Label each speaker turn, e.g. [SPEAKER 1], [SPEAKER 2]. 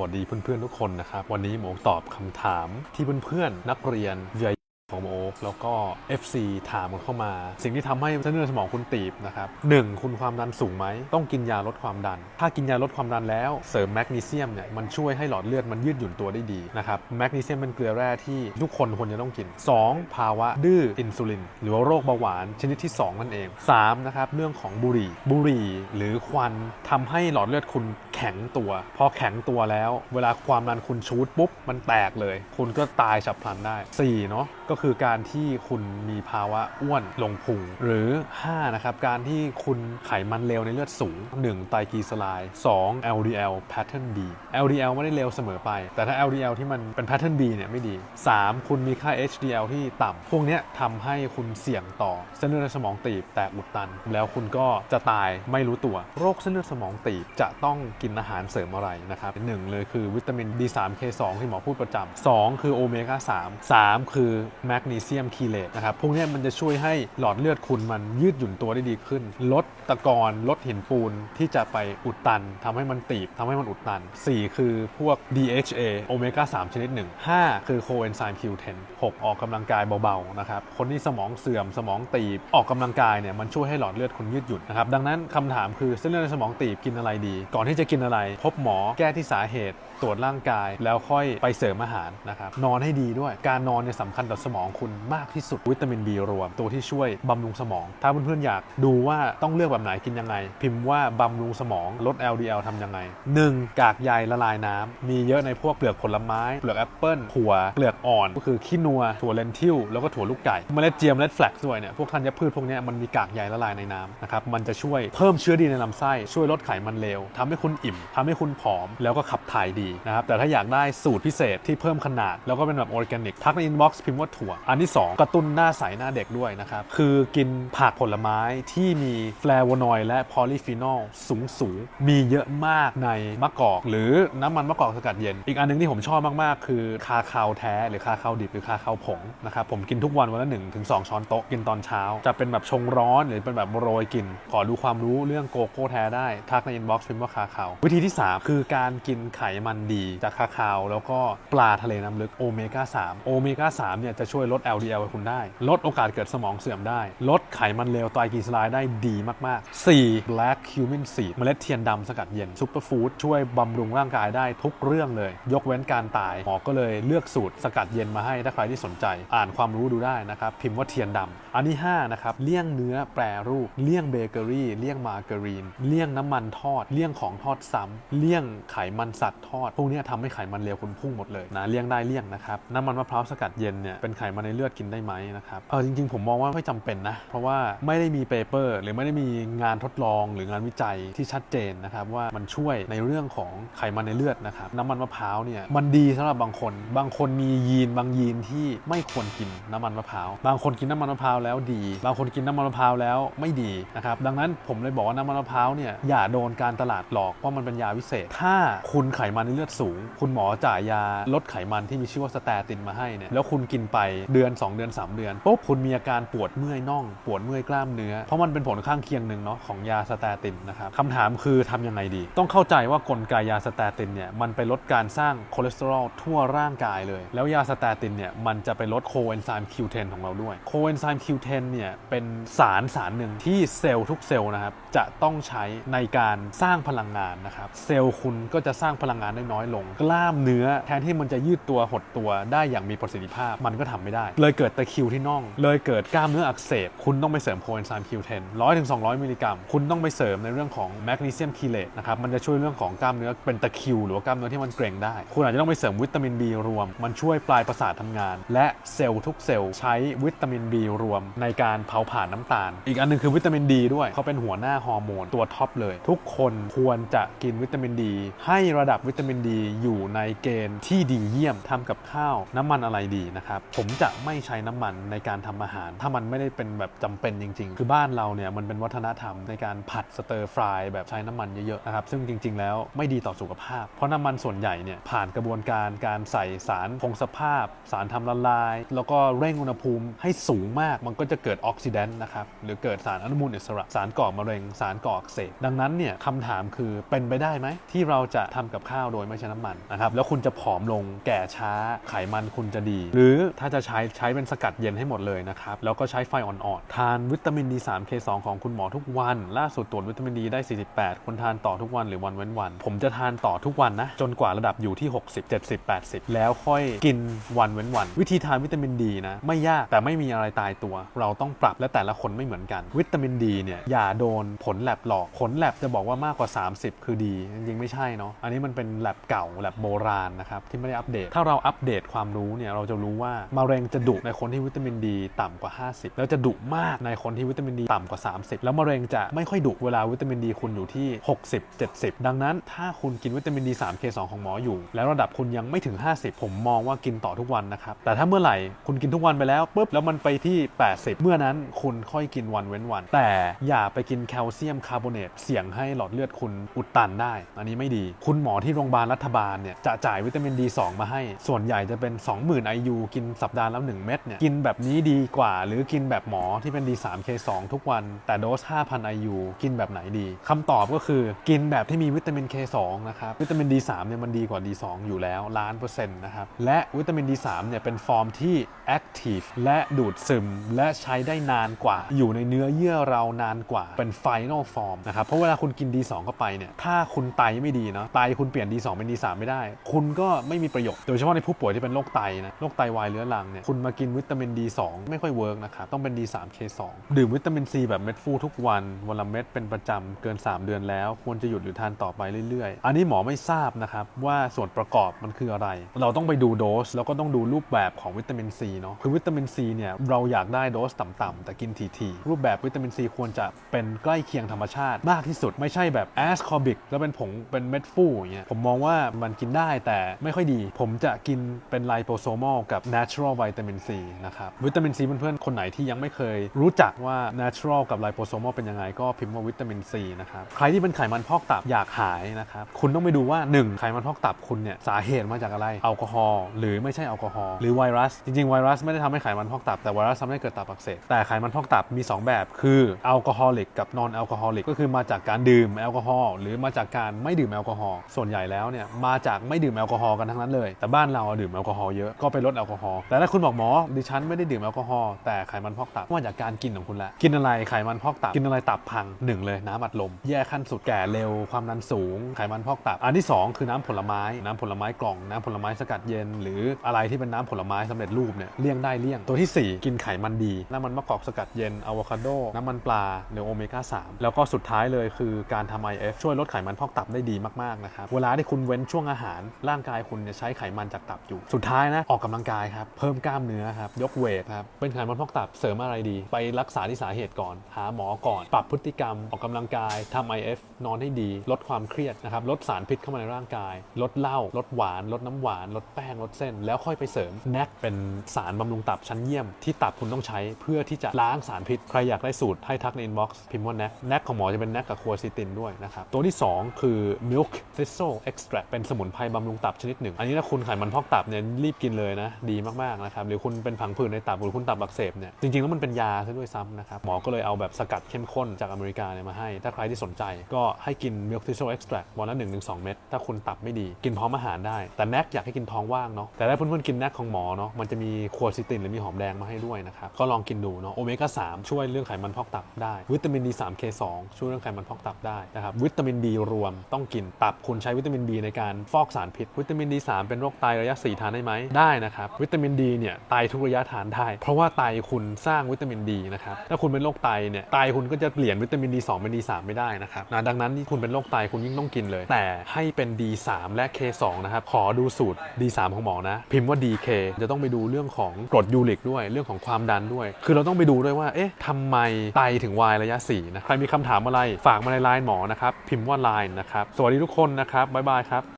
[SPEAKER 1] สวัสดีเพื่อนๆทุกคนนะครับ วันนี้หมอตอบคำถามที่เพื่อนๆนักเรียน VI ของโม กแล้วก็ FC ถามกันเข้ามา สิ่งที่ทำให้เส้นเลือดสมองคุณตีบนะครับหนึ่งคุณความดันสูงไหม ต้องกินยาลดความดัน ถ้ากินยาลดความดันแล้วเสริมแมกนีเซียมเนี่ยมันช่วยให้หลอดเลือดมันยืดหยุ่นตัวได้ดีนะครับแมกนีเซียมเป็นเกลือแร่ที่ทุกคนควรจะต้องกิน 2. ภาวะดื้ออินซูลิน หรือว่าโรคเบาหวานชนิดที่ 2 นั่นเอง 3. นะครับเรื่องของบุหรี่ บุหรี่หรือควันทำให้หลอดเลือดคุณแข็งตัว พอแข็งตัวแล้ว เวลาความดันคุณชูดปุ๊บมันแตกเลย คุณก็ตายฉับพลันได้ 4. เนาะก็คือการที่คุณมีภาวะอ้วนลงพุงหรือ 5. นะครับ การที่คุณไขมันเลวในเลือดสูง 1. ไตรกลีเซอไรด์ 2. LDL pattern B LDL ไม่ได้เลวเสมอไป แต่ถ้า LDL ที่มันเป็น pattern B เนี่ยไม่ดี 3. คุณมีค่า HDL ที่ต่ำพวกนี้ทำให้คุณเสี่ยงต่อเส้นเลือดในสมองตีบแตกอุดตัน แล้วคุณก็จะตายไม่รู้ตัว โรคเส้นเลือดสมองตีบจะต้องกินอาหารเสริมอะไรนะครับหนึ่งเลยคือวิตามิน B3 K2 ที่หมอพูดประจำสองคือโอเมก้า3 3 คือแมกนีเซียมคีเลตนะครับ พวกนี้มันจะช่วยให้หลอดเลือดคุณมันยืดหยุ่นตัวได้ดีขึ้น ลดตะกอนลดหินปูนที่จะไปอุดตันทำให้มันตีบทำให้มันอุดตัน 4 คือพวก DHA โอเมก้า 3 ชนิดหนึ่ง5คือโคเอนไซม์ Q10 6 ออกกำลังกายเบาๆนะครับ คนที่สมองเสื่อมสมองตีบออกกำลังกายเนี่ยมันช่วยให้หลอดเลือดคุณยืดหยุ่นนะครับ ดังนั้นคำถามคือเส้นเลือดในสมองตีบกินอะไรดี ก่อนที่จะกินอะไร พบหมอแก้ที่สาเหตุตรวจร่างกายแล้วค่อยไปเสริมอาหารนะครับนอนให้ดีด้วยการนอนเนี่ยสำคัญต่อสมองคุณมากที่สุดวิตามิน B รวม ตัวที่ช่วยบำรุงสมอง ถ้าเพื่อนๆอยากดูว่าต้องเลือกแบบไหนกินยังไง พิมพ์ว่าบำรุงสมองลด LDL ทำยังไง 1. กากใยละลายน้ำ มีเยอะในพวกเปลือกผลไม้ เปลือกแอปเปิลถั่วเปลือกอ่อน ก็คือขี้นัว ถั่วเลนทิลแล้วก็ถั่วลูกไก่เมล็ดเจียมเมล็ดแฟลกซ์ด้วยเนี่ยพวกธัญพืชพวกนี้มันมีกากใยละลายในน้ำนะครับมันจะช่วยเพิ่มเชื้อดีในลำไส้ช่วยลดไขมันเลวทำให้คุณอิ่มทำให้คุณผอมแล้วก็ขับถ่ายดีนะครับแต่ถ้าอยากได้สูตรพิเศษที่เพิ่มขนาด แล้วก็เป็นแบบออร์แกนิกทักในอินบ็อกซ์พิมพ์ว่าถั่วอันที่2 กระตุ้นหน้าใสหน้าเด็กด้วยนะครับ คือกินผักผลไม้ที่มีแฟลโวนอยด์และพอลีฟีนอลสูงสูงมีเยอะมากในมะกอก หรือน้ำมันมะกอกสกัดเย็น อีกอันหนึงที่ผมชอบมาก ๆ คือคาคาวแท้ หรือคาคาวดิบหรือคาคาวผงนะครับผมกินทุกวันวันละ1ถึง2ช้อนโต๊ะกินตอนเช้า จะเป็นแบบชงร้อนหรือเป็นแบบโรยกิน ขอดูความรู้เรื่องโกโก้แท้ได้ทักในอินบ็อกซ์พิมพ์ว่าคาคาววิธีที่ 3 คือการกินไขมันดีจากคาคาว แล้วก็ปลาทะเลน้ำลึกโอเมก้า3โอเมก้า3เนี่ยจะช่วยลด LDL ให้คุณได้ ลดโอกาสเกิดสมองเสื่อมได้ ลดไขมันเลวไตรกลีเซอไรด์ได้ดีมากๆ 4. black cumin seed เมล็ดเทียนดำสกัดเย็นซูเปอร์ฟู้ดช่วยบำรุงร่างกายได้ทุกเรื่องเลย ยกเว้นการตายหมอก็เลยเลือกสูตรสกัดเย็นมาให้ถ้าใครที่สนใจ อ่านความรู้ดูได้นะครับ พิมพ์ว่าเทียนดำอันที่5นะครับเลี่ยงเนื้อแปรรูป เลี่ยงเบเกอรี่เลี่ยงมาการีน เลี่ยงน้ำมันทอด เลี่ยงของทอดซ้ำเลี่ยงไขมันสัตว์ทอดพวกนี้ทำให้ไขมันเลวคุณพุ่งหมดเลยนะเลี่ยงได้เลี่ยงนะครับน้ำมันมะพร้าวสกัดเย็นเนี่ยเป็นไขมันในเลือดกินได้ไหมนะครับเออจริงๆ ผมมองว่าไม่จำเป็นนะ เพราะว่าไม่ได้มีเปเปอร์ หรือไม่ได้มีงานทดลองหรืองานวิจัยที่ชัดเจนนะครับว่ามันช่วยในเรื่องของไขมันในเลือดนะครับน้ำมันมะพร้าวเนี่ยมันดีสำหรับบางคน บางคนมียีนบางยีนที่ไม่ควรกินน้ำมันมะพร้าวบางคนกินน้ำมันมะพร้าวแล้วดี บางคนกินน้ำมันมะพร้าวแล้วไม่ดีนะครับดังนั้นผมเลยบอกว่าน้ำมันมะพร้าวเนี่ยอย่าโดนการตลาดหลอกว่ามันเป็นยาวิเศษ ถ้าคุณไขมันในเลือดสูง คุณหมอจ่ายยาลดไขมันที่มีชื่อว่าสแตตินมาให้เนี่ยแล้วคุณกินไปเดือนอน 2 เดือน 3 เดือนปุ๊บคุณมีอาการปวดเมื่อยน่อง ปวดเมื่อยกล้ามเนื้อ เพราะมันเป็นผลข้างเคียงหนึ่งเนาะของยาสแตตินนะครับคำถามคือทำยังไงดี ต้องเข้าใจว่ากลไกยาสแตตินเนี่ยมันไปลดการสร้างคอเลสเตอรอลทั่วร่างกายเลย แล้วยาสแตตินเนี่ยมันจะไปลดโคเอนไซม์ Q10 ของเราด้วยโคเอนไซม์ Q10 เนี่ยเป็นสารสารหนึ่งที่เซลล์ทุกเซลล์นะครับจะต้องใช้ในการสร้างพลังงานนะครับเซลล์คุณก็จะสร้างพลังงานได้น้อยลง กล้ามเนื้อแทนที่มันจะยืดตัวหดตัวได้อย่างมีประสิทธิภาพมันก็ทำไม่ได้เลยเกิดตะคิวที่น่อง เลยเกิดกล้ามเนื้ออักเสบ คุณต้องไปเสริมโคเอนไซม์ Q10 100ถึง200 มิลลิกรัม คุณต้องไปเสริมในเรื่องของแมกนีเซียมคีเลตนะครับ มันจะช่วยเรื่องของกล้ามเนื้อเป็นตะคิว หรือว่ากล้ามเนื้อที่มันเกร็งได้ คุณอาจจะต้องไปเสริมวิตามิน B รวม มันช่วยปลายประสาททำงาน และเซลล์ทุกเซลล์ใช้วิตามิน B รวม ในการเผาผลาญน้ำตาล อีกอันหนึงคือวิตามินดีด้วยเขาเป็นหัวหน้าฮอร์โมนตัวท็อปเลย ทุกคนควรจะกินวิตามินดี ให้ระดับวิตามินดีอยู่ในเกณฑ์ที่ดีเยี่ยมทำกับข้าวน้ำมันอะไรดีนะครับผมจะไม่ใช้น้ำมันในการทำอาหาร ถ้ามันไม่ได้เป็นแบบจำเป็นจริง ๆ คือบ้านเราเนี่ยมันเป็นวัฒนธรรมในการผัดสเตอร์ฟรายแบบใช้น้ำมันเยอะๆนะครับซึ่งจริง ๆ แล้วไม่ดีต่อสุขภาพ เพราะน้ำมันส่วนใหญ่เนี่ยผ่านกระบวนการการใส่สารคงสภาพ สารทำละลาย แล้วก็เร่งอุณหภูมิให้สูงมากมันก็จะเกิดออกซิแดนต์นะครับหรือเกิดสารอนุมูลอิสระสารก่อมะเร็งสารก่ออักเสบดังนั้นเนี่ยคำถามคือเป็นไปได้ไหมที่เราจะทำกับข้าวโดยไม่ใช่น้ำมันนะครับแล้วคุณจะผอมลงแก่ช้าไขมันคุณจะดี หรือถ้าจะใช้ใช้เป็นสกัดเย็นให้หมดเลยนะครับ แล้วก็ใช้ไฟอ่อนๆ ทานวิตามิน D3 K2 ของคุณหมอทุกวัน ล่าสุดตรวจวิตามินดีได้ 48 คนทานต่อทุกวันหรือวันเว้นวัน ผมจะทานต่อทุกวันนะ จนกว่าระดับอยู่ที่ 60 70 80 แล้วค่อยกินวันเว้นวัน วิธีทานวิตามินดีนะ ไม่ยากแต่ไม่มีอะไรตายตัว เราต้องปรับและแต่ละคนไม่เหมือนกัน วิตามินดีเนี่ยอย่าโดนผลแลบหลอกผลแลบจะบอกว่ามากกว่า 30 คือดีจริงๆไม่ใช่เนาะอันนี้มันเป็นแลบเก่าแลบโบราณนะครับที่ไม่ได้อัปเดต ถ้าเราอัปเดตความรู้เนี่ยเราจะรู้ว่ามะเร็งจะดุในคนที่วิตามินดีต่ำกว่า 50 แล้วจะดุมากในคนที่วิตามินดีต่ำกว่า 30 แล้วมะเร็งจะไม่ค่อยดุเวลาวิตามินดีคุณอยู่ที่ 60 70 ดังนั้นถ้าคุณกินวิตามินดี 3K2 ของหมออยู่ แล้วระดับคุณยังไม่ถึง 50 ผมมองว่ากินต่อทุกวันนะครับ แต่ถ้าเมื่อไหร่คุณกินทุกวันไปแล้วปุ๊บแล้วมันไปที่ 80 เมื่อนั้นคุณค่อยกินวันเว้นวัน แต่อย่าไปกินแคลเซียมคาร์บอเนตเสี่ยงให้หลอดเลือดคุณอุดตันได้ อันนี้ไม่ดี คุณหมอที่โรงพยาบาลรัฐบาลเนี่ยจะจ่ายวิตามิน D2 มาให้ ส่วนใหญ่จะเป็น 20,000 IU กินสัปดาห์ละ1 เม็ดเนี่ยกินแบบนี้ดีกว่า หรือกินแบบหมอที่เป็น D3K2 ทุกวัน แต่โดส 5,000 IU กินแบบไหนดีคำตอบก็คือกินแบบที่มีวิตามิน K2 นะครับ วิตามิน D3 เนี่ยมันดีกว่า D2 อยู่แล้วล้านเปอร์เซ็นต์นะครับ และวิตามิน D3 เนี่ยเป็นฟอร์มที่ Active และดูดซึม และใช้ได้นานกว่า อยู่ในเนื้อเยื่อเรานานกว่าเป็น Final Form นะครับเพราะเวลาคุณกิน D2 เข้าไปเนี่ยถ้าคุณไตไม่ดีเนาะไตคุณเปลี่ยน D2 เป็น D3 ไม่ได้ คุณก็ไม่มีประโยชน์โดยเฉพาะในผู้ป่วยที่เป็นโรคไตนะโรคไตวายเรื้อรังเนี่ยคุณมาากินวิตามิน D2 ไม่ค่อยเวิร์กนะครับต้องเป็น D3K2 ดื่มวิตามิน C แบบเม็ดฟูทุกวัน วันละเม็ดเป็นประจำเกิน 3 เดือนแล้ว ควรจะหยุดหรือทานต่อไปเรื่อยๆ อันนี้หมอไม่ทราบนะครับว่าส่วนประกอบมันคืออะไร เราต้องไปดูโดสแล้วก็ต้องดูรูปแบบของวิตามิน C เนาะคือวิตามิน C เนี่ยเราอยากได้โดสต่ำๆแต่กินทีๆรูปแบบวิตามิน C ควรจะเป็นใกล้เคียงธรรมชาติมากที่สุดไม่ใช่แบบแอสคอบิกแล้วเป็นผงเป็นเม็ดฟูอย่างเงี้ยผมมองว่ามันกินได้แต่ไม่ค่อยดี ผมจะกินเป็นไลโปโซมอลกับ natural vitamin C นะครับวิตามิน C เพื่อนๆคนไหนที่ยังไม่เคยรู้จักว่า natural กับไลโปโซมอลเป็นยังไงก็พิมพ์ว่าวิตามิน C นะครับใครที่เป็นไขมันพอกตับอยากหายนะครับคุณต้องไปดูว่า 1 ไขมันพอกตับคุณเนี่ยสาเหตุมาจากอะไรแอลกอฮอล์หรือไม่ใช่แอลกอฮอล์หรือไวรัส จริงๆไวรัสไม่ได้ทำให้ไขมันพอกตับแต่ไวรัสทำให้เกิดตับอักเสบแต่ไขมันพอกตับมี 2 แบบคือแอลกอฮอลิกกับนอนแอลกอฮอลิกก็คือมาจากการดื่มแอลกอฮอล์หรือมาจากการไม่ดื่มแอลกอฮอล์ส่วนใหญ่แล้วเนี่ยมาจากไม่ดื่มแอลกอฮอล์กันทั้งนั้นเลย แต่บ้านเราดื่มแอลกอฮอล์เยอะก็ไปลดแอลกอฮอล์แต่ถ้าคุณบอกหมอดิฉันไม่ได้ดื่มแอลกอฮอล์แต่ไขมันพอกตับมาจากการกินของคุณละกินอะไรไขมันพอกตับกินอะไรตับพังหนึ่งเลยน้ำอัดลม แย่ขั้นสุดแก่เร็วความดันสูง ไขมันพอกตับ อันที่ 2 คือน้ำผลไม้ น้ำผลไม้กล่องน้ำผลไม้สกัดเย็น หรืออะไรที่เป็นน้ำผลไม้สำเร็จรูปเนี่ยเลี่ยงได้เลี่ยงตัวทีสี่4 กินไขมันดีน้ำมันมะกอกสกัดเย็นอะโวคาโดน้ำมันปลาหรือโอเมก้า3แล้วก็สุดท้ายเลยคือการทำ IF ช่วยลดไขมันพอกตับได้ดีมากๆนะครับเวลาที่คุณเว้นช่วงอาหาร ร่างกายคุณจะใช้ไขมันจากตับอยู่ สุดท้ายนะออกกำลังกายครับเพิ่มกล้ามเนื้อครับ ยกเวทครับ เป็นไขมันพอกตับเสริมอะไรดี ไปรักษาที่สาเหตุก่อน หาหมอก่อน ปรับพฤติกรรม ออกกำลังกายทำ IF นอนให้ดี ลดความเครียดนะครับ ลดสารพิษเข้ามาในร่างกาย ลดเหล้า ลดหวาน ลดน้ำหวาน ลดแป้ง ลดเส้น แล้วค่อยไปเสริมแนกเป็นสารบำรุงตับชั้นเยี่ยมที่ตับคุณต้องใช้เพื่อที่จะล้างสารพิษ ใครอยากได้สูตรให้ทักในอินบ็อกซ์พิมพ์ว่าแนกแนกของหมอจะเป็นแนกกับคัวซิตินด้วยนะครับ ตัวที่ 2 คือ milk thistle extract เป็นสมุนไพรบำรุงตับชนิดหนึ่ง อันนี้ถ้าคุณไขมันพอกตับเนี่ยรีบกินเลยนะ ดีมากๆนะครับหรือคุณเป็นผังผืดในตับหรือคุณตับอักเสบเนี่ยจริงๆแล้วมันเป็นยาซะด้วยซ้ำนะครับหมอก็เลยเอาแบบสกัดเข้มข้นจากอเมริกาเนี่ยมาให้ ถ้าใครที่สนใจก็ให้กิน milk thistle extract วันละ1-2เม็ดถ้าคุณตับไม่ดีกินพร้อมอาหารได้ แต่แนกอยากให้กินท้องว่างเนาะแต่ถ้าเพื่อนๆกินแนกของหมอเนาะมันจะมีคัวซิตินหรือมีหอมแดงมาให้ด้วยนะครับก็ลองกินดูเนาะโอเมก้า3ช่วยเรื่องไขมันพอกตับได้ วิตามิน D3 K2 ช่วยเรื่องไขมันพอกตับได้นะครับวิตามิน D รวมต้องกินตับคุณใช้วิตามิน D ในการฟอกสารพิษ วิตามิน D3 เป็นโรคไตระยะ4ทานได้ไหมได้นะครับวิตามิน D เนี่ยไตทุกระยะทานได้ เพราะว่าไตคุณสร้างวิตามิน D นะครับ ถ้าคุณเป็นโรคไตเนี่ย ไตคุณก็จะเปลี่ยนวิตามิน D2 เป็น D3 ไม่ได้นะครับนะดังนั้นคุณเป็นโรคไตคุณยิ่งต้องกินเลย แต่ให้เป็น D3 และ K2 นะครับ ขอดูสูตร D3 ของหมอนะ พิมพ์ว่า DK จะต้องไปดูเรื่องของกรดยูริกด้วย เรื่องของความดันด้วย คือเราต้องไปดูด้วยว่า เอ๊ะทำไมไตถึงวายระยะ4นะ ใครมีคำถามอะไร ฝากมาในไลน์หมอนะครับ พิมพ์ว่าไลน์นะครับ สวัสดีทุกคนนะครับ บ๊ายบายครับ